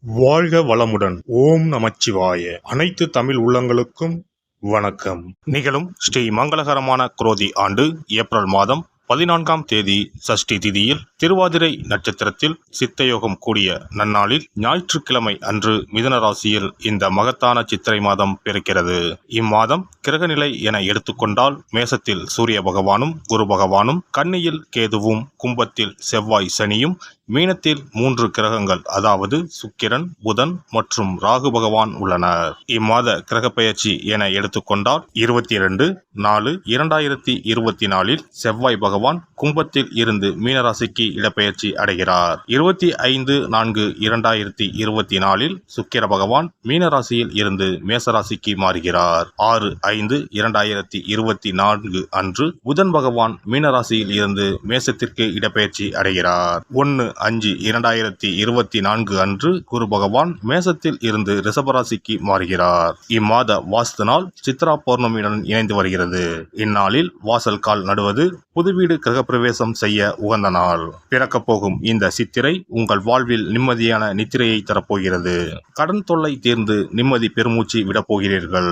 வாழ்க வளமுடன். ஓம் நமச்சிவாய. அனைத்து தமிழ் உள்ளங்களுக்கும் வணக்கம். நிகழும் ஸ்ரீ மங்களகரமான குரோதி ஆண்டு ஏப்ரல் மாதம் பதினான்காம் தேதி சஷ்டி திதியில் திருவாதிரை நட்சத்திரத்தில் சித்தயோகம் கூடிய நன்னாளில் ஞாயிற்றுக்கிழமை அன்று மிதன ராசியில் இந்த மகத்தான சித்திரை மாதம் பிறக்கிறது. இம்மாதம் கிரகநிலை என எடுத்துக்கொண்டால் மேசத்தில் சூரிய பகவானும் குரு பகவானும் கன்னியில் கேதுவும் கும்பத்தில் செவ்வாய் சனியும் மீனத்தில் மூன்று கிரகங்கள் அதாவது சுக்கிரன் புதன் மற்றும் ராகு பகவான் உள்ளனர். இம்மாத கிரக பெயர்ச்சி என எடுத்துக்கொண்டால் இருபத்தி இரண்டு நாலு இரண்டாயிரத்தி இருபத்தி நாலில் செவ்வாய் பகவான் கும்பத்தில் இருந்து மீனராசிக்கு இடப்பெயர்ச்சி அடைகிறார். இருபத்தி ஐந்து நான்கு இரண்டாயிரத்தி இருபத்தி நாலில் சுக்கிர பகவான் மீனராசியில் இருந்து மேசராசிக்கு மாறுகிறார். ஆறு ஐந்து இரண்டாயிரத்தி இருபத்தி நான்கு அன்று புதன் பகவான் மீனராசியில் இருந்து மேசத்திற்கு இடப்பெயர்ச்சி அடைகிறார். ஒன்று அஞ்சு இரண்டாயிரத்தி இருபத்தி நான்கு அன்று குரு பகவான் மேசத்தில் இருந்து ரிஷபராசிக்கு மாறுகிறார். இம்மாத வாஸ்து நாள் சித்ரா பௌர்ணமியுடன் இணைந்து வருகிறது. இந்நாளில் வாசல் கால் நடுவது புது வீடு கிரகப்பிரவேசம் செய்ய உகந்த நாள். பிறக்கப் போகும் இந்த சித்திரை உங்கள் வாழ்வில் நிம்மதியான நித்திரையை தரப்போகிறது. கடன் தொல்லை தீர்ந்து நிம்மதி பெருமூச்சு விடப்போகிறீர்கள்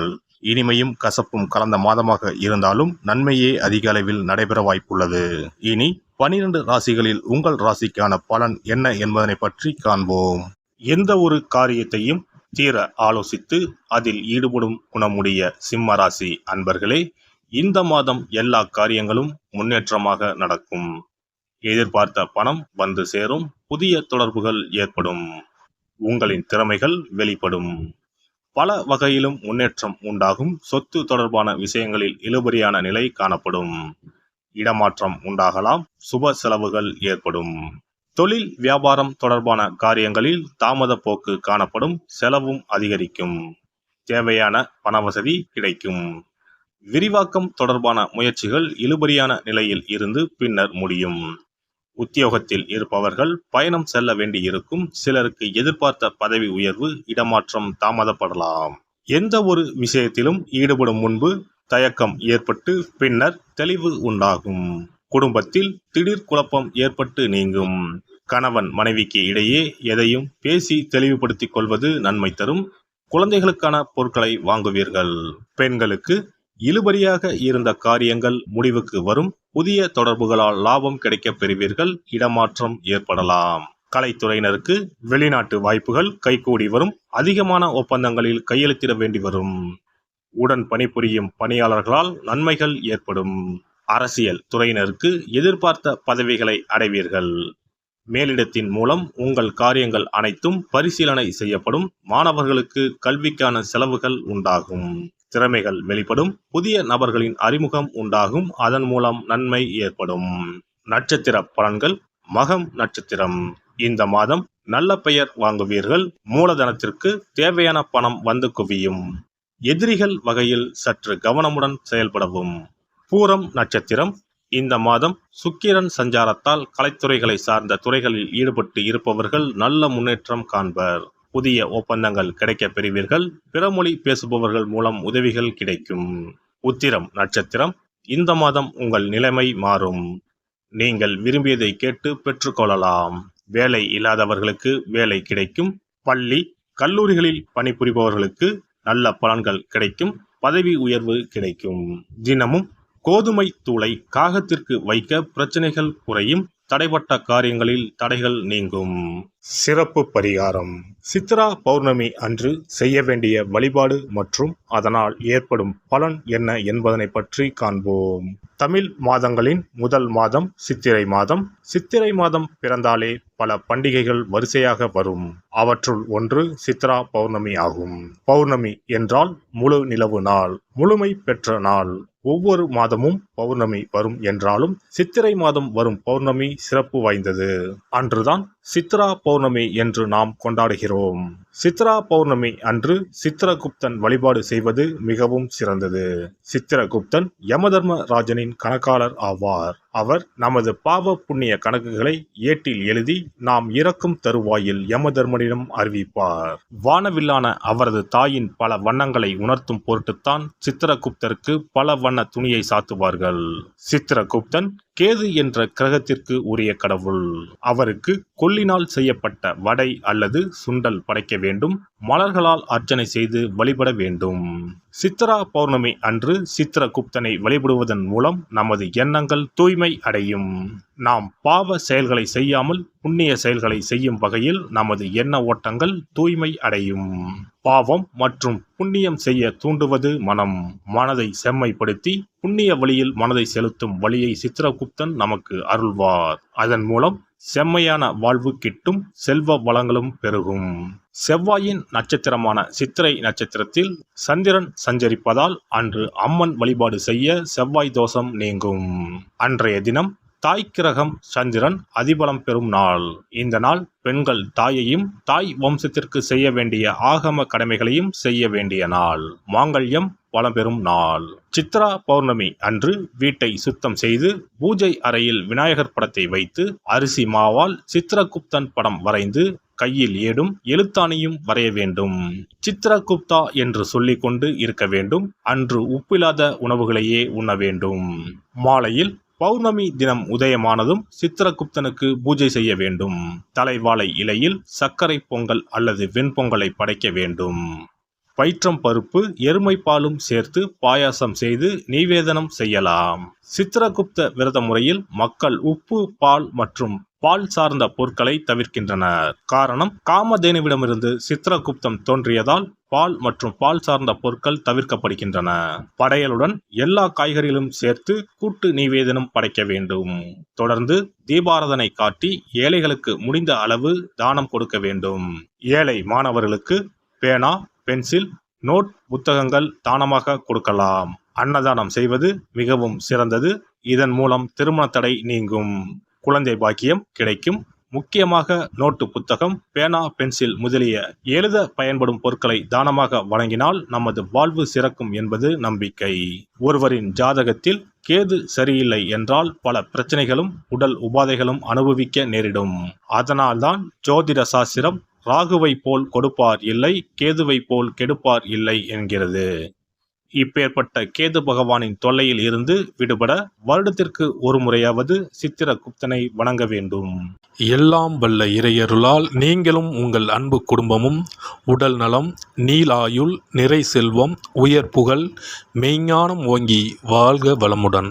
இனிமையும் கசப்பும் கலந்த மாதமாக இருந்தாலும் நன்மையே அதிக அளவில் நடைபெற வாய்ப்புள்ளது. இனி பனிரெண்டு ராசிகளில் உங்கள் ராசிக்கான பலன் என்ன என்பதனை பற்றி காண்போம். எந்த ஒரு காரியத்தையும் தீர ஆலோசித்து அதில் ஈடுபடும் குணமுடைய சிம்ம ராசி அன்பர்களே இந்த மாதம் எல்லா காரியங்களும் முன்னேற்றமாக நடக்கும். எதிர்பார்த்த பணம் வந்து சேரும் புதிய தொடர்புகள் ஏற்படும். உங்களின் திறமைகள் வெளிப்படும். பல வகையிலும் முன்னேற்றம் உண்டாகும் சொத்து தொடர்பான விஷயங்களில் இழுபறியான நிலை காணப்படும். இடமாற்றம் உண்டாகலாம் சுப செலவுகள் ஏற்படும். தொழில் வியாபாரம் தொடர்பான காரியங்களில் தாமத போக்கு காணப்படும் செலவும் அதிகரிக்கும். தேவையான பணவசதி கிடைக்கும். விரிவாக்கம் தொடர்பான முயற்சிகள் இழுபறியான நிலையில் இருந்து பின்னர் முடியும். உத்தியோகத்தில் இருப்பவர்கள் பயணம் செல்ல வேண்டியிருக்கும் சிலருக்கு எதிர்பார்த்த பதவி உயர்வு இடமாற்றம் தாமதப்படலாம். எந்த ஒரு விஷயத்திலும் ஈடுபடும் முன்பு தயக்கம் ஏற்பட்டு பின்னர் தெளிவு உண்டாகும். குடும்பத்தில் திடீர் குழப்பம் ஏற்பட்டு நீங்கும். கணவன் மனைவிக்கு இடையே எதையும் பேசி தெளிவுபடுத்திக் கொள்வது நன்மை தரும். குழந்தைகளுக்கான பொருட்களை வாங்குவீர்கள். பெண்களுக்கு இழுபறியாக இருந்த காரியங்கள் முடிவுக்கு வரும். புதிய தொடர்புகளால் லாபம் கிடைக்கப் பெறுவீர்கள். இடமாற்றம் ஏற்படலாம். கலைத்துறையினருக்கு வெளிநாட்டு வாய்ப்புகள் கைகூடி வரும். அதிகமான ஒப்பந்தங்களில் கையெழுத்திட வேண்டி வரும். உடன் பணிபுரியும் பணியாளர்களால் நன்மைகள் ஏற்படும். அரசியல் துறையினருக்கு எதிர்பார்த்த பதவிகளை அடைவீர்கள். மேலிடத்தின் மூலம் உங்கள் காரியங்கள் அனைத்தும் பரிசீலனை செய்யப்படும். மாணவர்களுக்கு கல்விக்கான செலவுகள் உண்டாகும். திறமைகள் வெளிப்படும் புதிய நபர்களின் அறிமுகம் உண்டாகும் அதன் மூலம் நன்மை ஏற்படும். நட்சத்திர பலன்கள் மகம் நட்சத்திரம். இந்த மாதம் நல்ல பெயர் வாங்குவீர்கள் மூலதனத்திற்கு தேவையான பணம் வந்து குவியும். எதிரிகள் வகையில் சற்று கவனமுடன் செயல்படவும். பூரம் நட்சத்திரம் இந்த மாதம் சுக்கிரன் சஞ்சாரத்தால் கலைத்துறைகளை சார்ந்த துறைகளில் ஈடுபட்டு இருப்பவர்கள் நல்ல முன்னேற்றம் காண்பர். புதிய ஒப்பந்தங்கள் கிடைக்கப் பெறுவீர்கள். பிறமொழி பேசுபவர்கள் மூலம் உதவிகள் கிடைக்கும். உத்திரம் நட்சத்திரம் இந்த மாதம் உங்கள் நிலைமை மாறும். நீங்கள் விரும்பியதை கேட்டு பெற்றுக்கொள்ளலாம். வேலை இல்லாதவர்களுக்கு வேலை கிடைக்கும். பள்ளி கல்லூரிகளில் பணிபுரிபவர்களுக்கு நல்ல பலன்கள் கிடைக்கும். பதவி உயர்வு கிடைக்கும். தினமும் கோதுமை தூளை காகத்திற்கு வைக்க பிரச்சனைகள் குறையும். தடைப்பட்ட காரியங்களில் தடைகள் நீங்கும். சிறப்பு பரிகாரம். சித்ரா பௌர்ணமி அன்று செய்ய வேண்டிய வழிபாடு மற்றும் அதனால் ஏற்படும் பலன் என்ன என்பதனை பற்றி காண்போம். தமிழ் மாதங்களின் முதல் மாதம் சித்திரை மாதம். சித்திரை மாதம் பிறந்தாலே பல பண்டிகைகள் வரிசையாக வரும். அவற்றுள் ஒன்று சித்ரா பௌர்ணமி ஆகும். பௌர்ணமி என்றால் முழு நிலவு நாள் முழுமை பெற்ற நாள். ஒவ்வொரு மாதமும் பௌர்ணமி வரும் என்றாலும் சித்திரை மாதம் வரும் பௌர்ணமி சிறப்பு வாய்ந்தது. அன்றுதான் சித்ரா பௌர்ணமி பௌர்ணமி என்று நாம் கொண்டாடுகிறோம். சித்ரா பௌர்ணமி அன்று சித்திரகுப்தன் வழிபாடு செய்வது மிகவும் சிறந்தது. சித்திரகுப்தன் யமதர்ம ராஜனின் கணக்காளர் ஆவார். அவர் நமது பாவ புண்ணிய கணக்குகளை ஏட்டில் எழுதி நாம் இறக்கும் தருவாயில் யமதர்மனிடம் அறிவிப்பார். வானவில்லான அவரது தாயின் பல வண்ணங்களை உணர்த்தும் பொருட்டுத்தான் சித்திரகுப்தருக்கு பல வண்ண துணியை சாத்துவார்கள். சித்திரகுப்தன் கேது என்ற கிரகத்திற்கு உரிய கடவுள். அவருக்கு கொல்லினால் செய்யப்பட்ட வடை அல்லது சுண்டல் படைக்க வேண்டும் மலர்களால் அர்ச்சனை செய்து வழிபட வேண்டும். சித்ரா பௌர்ணமி அன்று சித்திரகுப்தனை வழிபடுவதன் மூலம் நமது எண்ணங்கள் தூய்மை அடையும். நாம் பாவ செயல்களை செய்யாமல் புண்ணிய செயல்களை செய்யும் வகையில் நமது எண்ண ஓட்டங்கள் தூய்மை அடையும். பாவம் மற்றும் புண்ணியம் செய்ய தூண்டுவது மனம். மனதை செம்மைப்படுத்தி புண்ணிய வழியில் மனதை செலுத்தும் வழியை சித்திரகுப்தன் நமக்கு அருள்வார். அதன் மூலம் செம்மையான வாழ்வு கிட்டும் செல்வ வளங்களும் பெருகும். செவ்வாயின் நட்சத்திரமான சித்திரை நட்சத்திரத்தில் சந்திரன் சஞ்சரிப்பதால் அன்று அம்மன் வழிபாடு செய்ய செவ்வாய் தோஷம் நீங்கும். அன்றைய தினம் தாய் கிரகம் சந்திரன் அதிபலம் பெறும் நாள். இந்த நாள் பெண்கள் தாயையும் தாய் வம்சத்திற்கு செய்ய வேண்டிய ஆகம கடமைகளையும் செய்ய வேண்டிய நாள். மாங்கல்யம் வளம் பெறும் நாள். சித்ரா பௌர்ணமி அன்று வீட்டை சுத்தம் செய்து பூஜை அறையில் விநாயகர் படத்தை வைத்து அரிசி மாவால் சித்ரகுப்தன் படம் வரைந்து கையில் ஏடும் எழுத்தாணியும் வரைய வேண்டும். சித்ரகுப்தா என்று சொல்லிக்கொண்டு இருக்க வேண்டும். அன்று உப்பில்லாத உணவுகளையே உண்ண வேண்டும். மாலையில் பௌர்ணமி தினம் உதயமானதும் சித்திரகுப்தனுக்கு பூஜை செய்ய வேண்டும். தலைவாழை இலையில் சர்க்கரை பொங்கல் அல்லது வெண்பொங்கலை படைக்க வேண்டும். பயிற்றம் பருப்பு எருமை பாலும் சேர்த்து பாயாசம் செய்து நிவேதனம் செய்யலாம். சித்திரகுப்த விரத முறையில் மக்கள் உப்பு பால் மற்றும் பால் சார்ந்த பொருட்களை தவிர்க்கின்றனர். காரணம் காமதேனுவிடமிருந்து சித்திரகுப்தம் தோன்றியதால் பால் மற்றும் பால் சார்ந்த பொருட்கள் தவிர்க்கப்படுகின்றன. படையலுடன் எல்லா காய்கறிகளும் சேர்த்து கூட்டு நிவேதனம் படைக்க வேண்டும். தொடர்ந்து தீபாரதனை காட்டி ஏழைகளுக்கு முடிந்த அளவு தானம் கொடுக்க வேண்டும். ஏழை மாணவர்களுக்கு பேனா பென்சில் நோட் புத்தகங்கள் தானமாக கொடுக்கலாம். அன்னதானம் செய்வது மிகவும் சிறந்தது. இதன் மூலம் திருமண தடை நீங்கும். குழந்தை பாக்கியம் கிடைக்கும். முக்கியமாக நோட்டு புத்தகம் பேனா பென்சில் முதலிய எழுத பயன்படும் பொருட்களை தானமாக வழங்கினால் நமது வாழ்வு சிறக்கும் என்பது நம்பிக்கை. ஒருவரின் ஜாதகத்தில் கேது சரியில்லை என்றால் பல பிரச்சனைகளும் உடல் உபாதைகளும் அனுபவிக்க நேரிடும். அதனால்தான் ஜோதிட சாஸ்திரம் ராகுவை போல் கொடுப்பார் இல்லை கேதுவை போல் கெடுப்பார் இல்லை என்கிறது. இப்பேற்பட்ட கேது பகவானின் தொல்லையில் இருந்து விடுபட வருடத்திற்கு ஒரு முறையாவது சித்திரகுப்தனை வணங்க வேண்டும். எல்லாம் வல்ல இறையருளால் நீங்களும் உங்கள் அன்பு குடும்பமும் உடல் நலம் நீலாயுள் நிறை செல்வம் உயர் புகழ் மெய்ஞானம் ஓங்கி வாழ்க வளமுடன்.